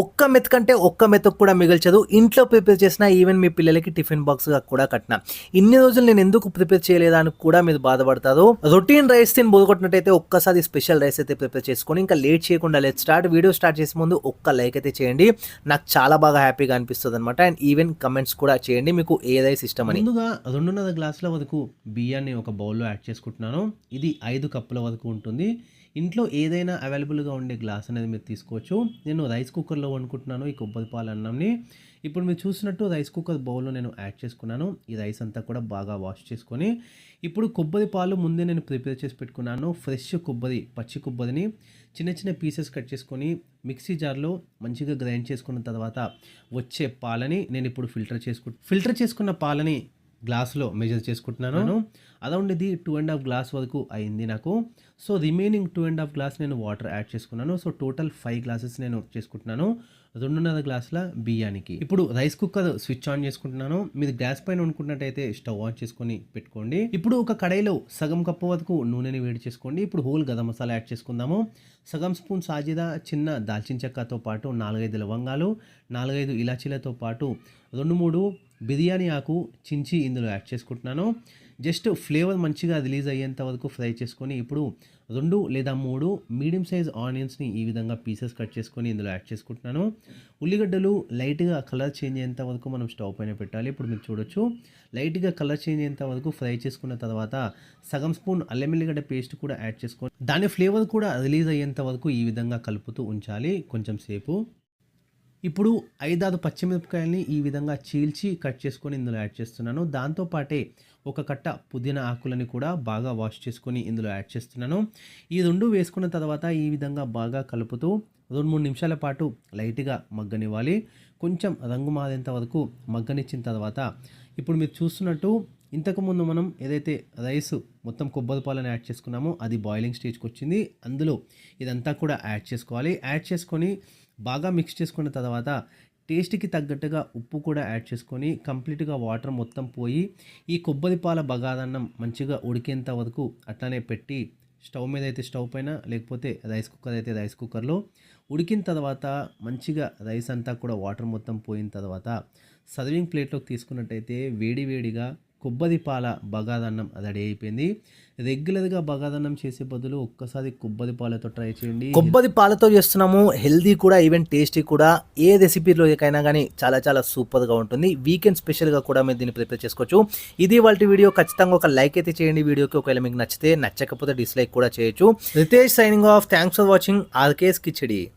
ఒక్క మెతుకంటే ఒక్క మెతుకు కూడా మిగల్చదు. ఇంట్లో ప్రిపేర్ చేసిన ఈవెన్ మీ పిల్లలకి టిఫిన్ బాక్స్గా కూడా కట్టిన. ఇన్ని రోజులు నేను ఎందుకు ప్రిపేర్ చేయలేదా అని కూడా మీరు బాధపడతారు. రొటీన్ రైస్ తిని బోదగొట్టినట్టయితే ఒక్కసారి స్పెషల్ రైస్ అయితే ప్రిపేర్ చేసుకొని ఇంకా లేట్ చేయకుండా లెట్ స్టార్ట్ వీడియో స్టార్ట్ చేసే ముందు ఒక్క లైక్ అయితే చేయండి. నాకు చాలా బాగా హ్యాపీగా అనిపిస్తుంది అనమాట అండ్ ఈవెన్ కమెంట్స్ కూడా చేయండి. మీకు ఏ రైస్ ఇష్టం అని. ముందుగా రెండున్నర గ్లాసుల వరకు బియ్యాన్ని ఒక బౌల్లో యాడ్ చేసుకుంటున్నాను. ఇది ఐదు కప్పుల వరకు ఉంటుంది. ఇంట్లో ఏదైనా అవైలబుల్గా ఉండే గ్లాస్ అనేది మీరు తీసుకోవచ్చు. నేను రైస్ కుక్కర్లో వండుకుంటున్నాను ఈ కొబ్బరి పాలు అన్నంని. ఇప్పుడు మీరు చూసినట్టు రైస్ కుక్కర్ బౌల్లో నేను యాడ్ చేసుకున్నాను. ఈ రైస్ అంతా కూడా బాగా వాష్ చేసుకొని. ఇప్పుడు కొబ్బరి పాలు ముందే నేను ప్రిపేర్ చేసి పెట్టుకున్నాను. ఫ్రెష్ కొబ్బరి పచ్చి కొబ్బరిని చిన్న చిన్న పీసెస్ కట్ చేసుకొని మిక్సీ జార్లో మంచిగా గ్రైండ్ చేసుకున్న తర్వాత వచ్చే పాలని నేను ఇప్పుడు ఫిల్టర్ చేసుకు ఫిల్టర్ చేసుకున్న పాలని గ్లాస్లో మెజర్ చేసుకుంటున్నాను. అరౌండ్ ఇది టూ అండ్ హాఫ్ గ్లాస్ వరకు అయింది నాకు. So remaining two and half glass నేను వాటర్ యాడ్ చేసుకున్నాను. సో టోటల్ ఫైవ్ గ్లాసెస్ నేను చేసుకుంటున్నాను. రెండున్నర గ్లాసుల బియ్యానికి ఇప్పుడు రైస్ కుక్కర్ స్విచ్ ఆన్ చేసుకుంటున్నాను. మీరు గ్యాస్ పైన వండుకున్నట్టయితే స్టవ్ ఆన్ చేసుకొని పెట్టుకోండి. ఇప్పుడు ఒక కడాయిలో సగం కప్పు వరకు నూనెని వేడి చేసుకోండి. ఇప్పుడు హోల్ గరం మసాలా యాడ్ చేసుకుందాము. సగం స్పూన్ సాజీదా చిన్న దాల్చిన చెక్కతో పాటు నాలుగైదు లవంగాలు నాలుగైదు ఇలాచీలతో పాటు రెండు మూడు బిర్యానీ ఆకు చించి ఇందులో యాడ్ చేసుకుంటున్నాను. జస్ట్ ఫ్లేవర్ మంచిగా రిలీజ్ అయ్యేంత వరకు ఫ్రై చేసుకొని ఇప్పుడు రెండు లేదా మూడు మీడియం సైజ్ ఆనియన్స్ని ఈ విధంగా పీసెస్ కట్ చేసుకొని ఇందులో యాడ్ చేసుకుంటున్నాను. ఉల్లిగడ్డలు లైట్గా కలర్ చేంజ్ అయ్యేంత వరకు మనం స్టవ్ పైన పెట్టాలి. ఇప్పుడు మీరు చూడొచ్చు లైట్గా కలర్ చేంజ్ అయ్యేంత వరకు ఫ్రై చేసుకున్న తర్వాత సగం స్పూన్ అల్లం ఎల్లిగడ్డ పేస్ట్ కూడా యాడ్ చేసుకొని దాని ఫ్లేవర్ కూడా రిలీజ్ అయ్యేంత వరకు ఈ విధంగా కలుపుతూ ఉంచాలి కొంచెం సేపు. ఇప్పుడు ఐదారు పచ్చిమిరపకాయలని ఈ విధంగా చీల్చి కట్ చేసుకొని ఇందులో యాడ్ చేస్తున్నాను. దాంతోపాటే ఒక కట్ట పుదీనా ఆకులని కూడా బాగా వాష్ చేసుకొని ఇందులో యాడ్ చేస్తున్నాను. ఈ రెండు వేసుకున్న తర్వాత ఈ విధంగా బాగా కలుపుతూ రెండు మూడు నిమిషాల పాటు లైట్గా మగ్గనివ్వాలి. కొంచెం రంగు మారేంత వరకు మగ్గనిచ్చిన తర్వాత ఇప్పుడు మీరు చూస్తున్నట్టు ఇంతకుముందు మనం ఏదైతే రైస్ మొత్తం కొబ్బరి పాలను యాడ్ చేసుకున్నామో అది బాయిలింగ్ స్టేజ్కి వచ్చింది. అందులో ఇదంతా కూడా యాడ్ చేసుకోవాలి. యాడ్ చేసుకొని బాగా మిక్స్ చేసుకున్న తర్వాత టేస్ట్కి తగ్గట్టుగా ఉప్పు కూడా యాడ్ చేసుకొని కంప్లీట్గా వాటర్ మొత్తం పోయి ఈ కొబ్బరి పాల బగాదన్నం మంచిగా ఉడికేంత వరకు అట్లానే పెట్టి స్టవ్ మీద అయితే స్టవ్ పైన లేకపోతే రైస్ కుక్కర్ అయితే రైస్ కుక్కర్లో ఉడికిన తర్వాత మంచిగా రైస్ అంతా కూడా వాటర్ మొత్తం పోయిన తర్వాత సర్వింగ్ ప్లేట్లోకి తీసుకున్నట్టయితే వేడి వేడిగా కొబ్బరి పాల బగాదన్నం రెడీ అయిపోయింది. రెగ్యులర్గా బగాదన్నం చేసే బదులు ఒక్కసారి కొబ్బరి పాలతో ట్రై చేయండి. కొబ్బరి పాలతో చేస్తున్నాము. హెల్దీ కూడా ఈవెన్ టేస్టీ కూడా. ఏ రెసిపీలోకైనా కానీ చాలా చాలా సూపర్గా ఉంటుంది. వీకెండ్ స్పెషల్గా కూడా మీరు దీన్ని ప్రిపేర్ చేసుకోవచ్చు. ఇది వాళ్ళ వీడియో. ఖచ్చితంగా ఒక లైక్ అయితే చేయండి. వీడియోకి ఒకవేళ మీకు నచ్చితే నచ్చకపోతే డిస్లైక్ కూడా చేయొచ్చు. Ritesh signing off. Thanks for watching. RK's khichdi.